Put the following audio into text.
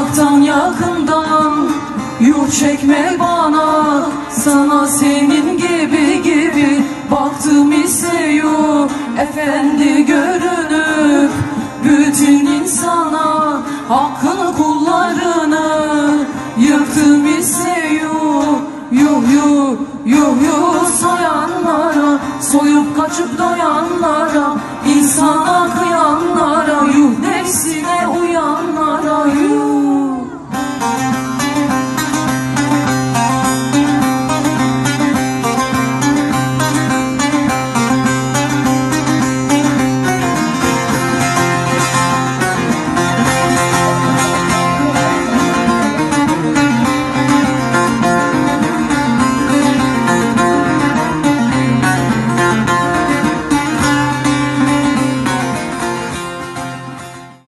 Uzaktan yakından Yuh çekme bana. Sana senin gibi gibi Baktım ise yuh Efendi görünüp Bütün insana Hakkını kullarını Yıktım ise yuh Yuh yuh yuh yuh soyanlara Soyup kaçıp doyanlara insana kıyanlara